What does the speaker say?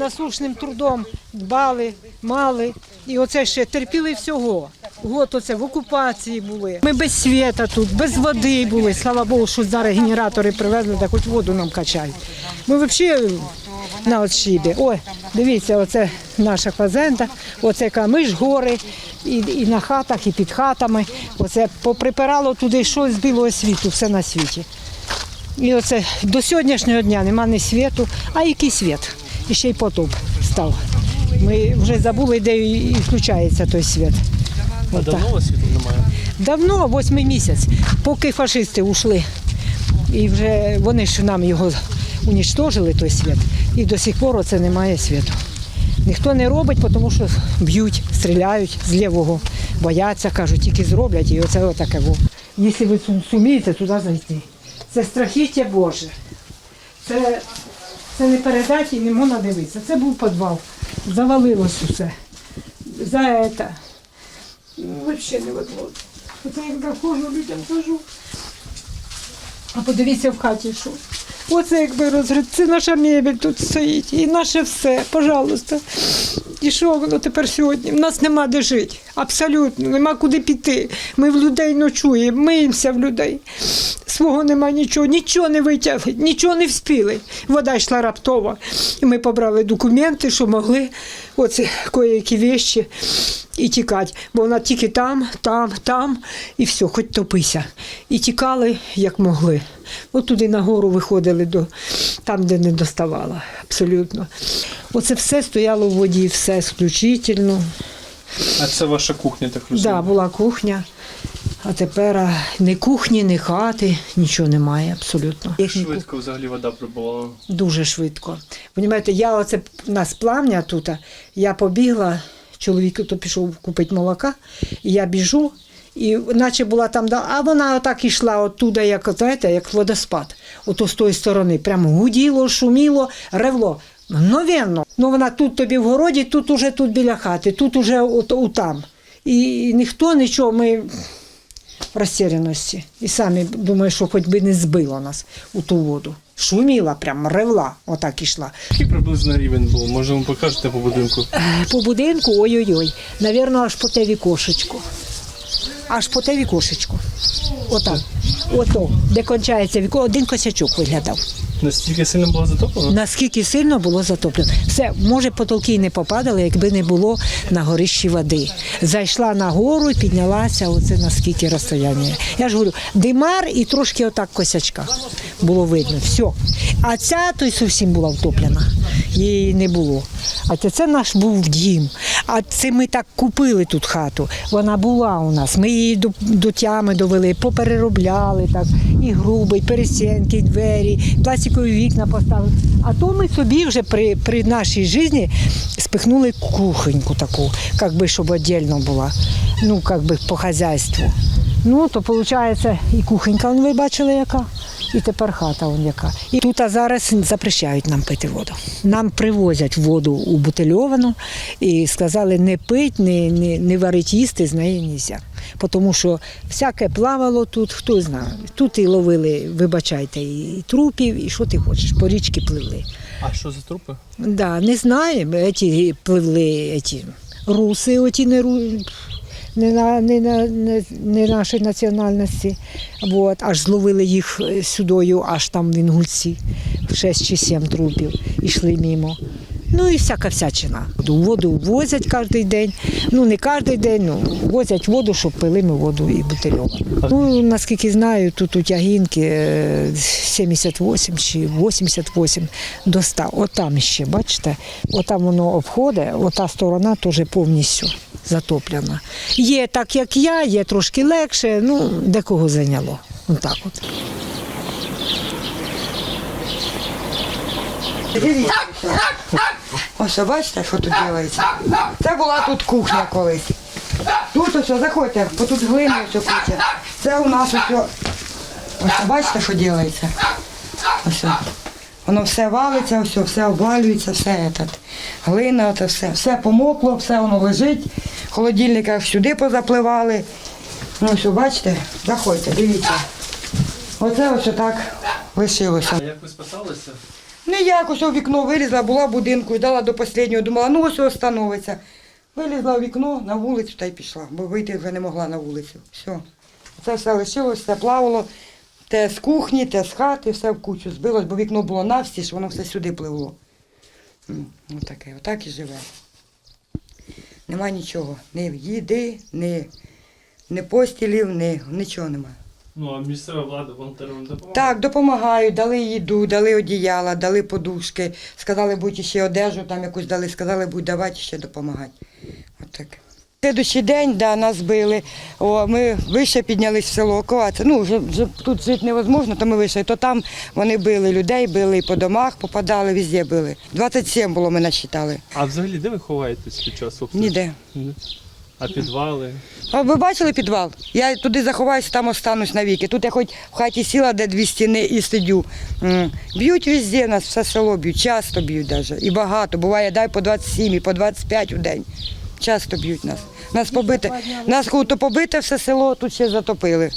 насушним трудом дбали, мали. І оце ще терпіли всього. Год оце в окупації були. Ми без світа тут, без води були. Слава Богу, що зараз генератори привезли, так хоч воду нам качають. Ми взагалі на отшибі. Ой, дивіться, оце наша фазенда, оце камиш гори, і, і на хатах, і під хатами. Оце поприпирало туди щось з білого світу, все на світі. І оце до сьогоднішнього дня нема ні світу, а який світ? І ще й потоп став. Ми вже забули, де і включається той світ. А От так. давно у вас світла немає? Давно, восьмий місяць, поки фашисти ушли. І вже вони ж нам його унічтожили, той світ. І до сих пор оце немає світу. Ніхто не робить, тому що б'ють, стріляють з лівого, бояться, кажуть, тільки зроблять, і оце отаке. Якщо ви сумієте туди зайти. Це страхіття Боже. Це, це не передати і не можна дивитися. Це був підвал. Завалилось усе. За це. Взагалі не виходить. Оце я кожу людям кажу. А подивіться в хаті, що. Оце якби розрив. Це наша мебель тут стоїть. І наше все, пожалуйста. Що воно тепер сьогодні? У нас нема де жити. Абсолютно, нема куди піти. Ми в людей ночуємо, миємося в людей. Свого нема нічого, нічого не витягли, нічого не вспіли. Вода йшла раптово. І ми побрали документи, що могли оце кої-які вещі і тікати. Бо вона тільки там, там, там, і все, хоч топися. І тікали, як могли. От туди нагору виходили до там, де не доставала. Абсолютно. Оце все стояло в воді, все исключительно. А це ваша кухня, так Так, да, була кухня. А тепер а, ні кухні, ні хати, нічого немає абсолютно. Швидко взагалі вода прибувала. Дуже швидко. Понімаєте, я оце у нас плавня тут, я побігла, чоловік то пішов купити молока, і я біжу, і наче була там, а вона отак ішла оттуда, як, знаєте, як водоспад, ото з тої сторони. Прямо гуділо, шуміло, ревло. Мгновенно. Ну вона тут тобі в городі, тут уже тут біля хати, тут уже от, отам. І ніхто нічого, ми в розтеряності. І самі думаю, що хоч би не збило нас у ту воду. Шуміла, прям ревла, отак ішла. Який приблизно рівень був? Може, ви покажете по будинку? Е, По будинку, ой-ой-ой, навірно, аж по те вікошечку. Аж по те вікошечку. Отак. Ото, де кончається віко, один косячок виглядав. Настільки сильно було затоплено? Наскільки сильно було затоплено. Все, може, потолки й не попадали, якби не було на горищі води. Зайшла на гору і піднялася, оце наскільки розстояння. Я ж говорю, димар і трошки отак косячка було видно. Все. А ця то й зовсім була втоплена. Її не було. А це наш був дім. А це ми так купили тут хату. Вона була у нас. Ми її до, до тями довели, попереробляли так, і груби, і перестінки, і двері, пластикові вікна поставили. А то ми собі вже при, при нашій житті спихнули кухоньку таку, як би, щоб віддільно була. Ну, як би по хазяйству. Ну, то виходить, і кухонька, он, ви бачили, яка, і тепер хата он яка. І тут а зараз запрещають нам пити воду. Нам привозять воду у бутильовану і сказали, не пить, не, не, не варить їсти, з неї не. Тому що всяке плавало тут, хто знає. Тут і ловили, вибачайте, і трупів, і що ти хочеш, по річки пливли. А що за трупи? Да, не знаємо, еті пливли еті руси, оті не, ру, не, на, не, на, не, не нашої національності. Вот, аж зловили їх е, сюдою, аж там в Інгульці, шість чи сім трупів, ішли мімо. Ну і всяка всячина. Воду возять кожен день. Ну не кожен день, ну возять воду, щоб пили ми воду і бутильовану. Ну, наскільки знаю, тут у тягінки е, 78 чи 88 до 100. Отам ще, бачите, отам воно обходить, ота сторона теж повністю затоплена. Є так, як я, є трошки легше, ну, декого зайняло. Отак от. Ось бачите, що тут робиться? Це була тут кухня колись. Тут ось, заходьте, бо тут глина все куча. Це у нас ось. Ось бачите, що робиться? Ось. Воно все валиться, ось, все обвалюється, все этот. глина, все. Все помокло, все воно лежить. В холодильниках сюди позапливали. Ну, ось, бачите, заходьте, дивіться. Оце ось так лишилося. А як ви спасалися? Ніяк, ось у вікно вилізла, була в будинку, ждала до останнього, думала, ну ось ось становиться. Вилізла у вікно на вулицю та й пішла, бо вийти вже не могла на вулицю. Все. Це все лишилось, все плавало. Те з кухні, те з хати, все в кучу збилось, бо вікно було навстіж, воно все сюди пливло. Отаке, отак і живе. Нема нічого. Ні їди, ні, ні постілів, ні, нічого немає. Ну, а місцева влада волонтерам допомагає? Так, допомагають, дали їду, дали одіяла, дали подушки, сказали, будь ще одежу там якусь дали, сказали, будь давати ще допомагати. Отак. Слідуючий день да, нас били. О, ми вище піднялись в село Коваця. Ну, вже, вже тут жити невозможно, то ми вийшли. То там вони били людей, били і по домах, попадали, везде били. 27 було, ми насчитали. А взагалі де ви ховаєтесь під час обстрілу? Ніде. Ні. А підвали? А ви бачили підвал? Я туди заховаюся, там останусь навіки. Тут я хоч в хаті сіла, де дві стіни і сидю. Б'ють везде, нас все село б'ють, часто б'ють навіть. І багато. Буває, дай по 27 і по 25 в день. Часто б'ють нас. Нас побите, нас то побите все село, тут ще затопили.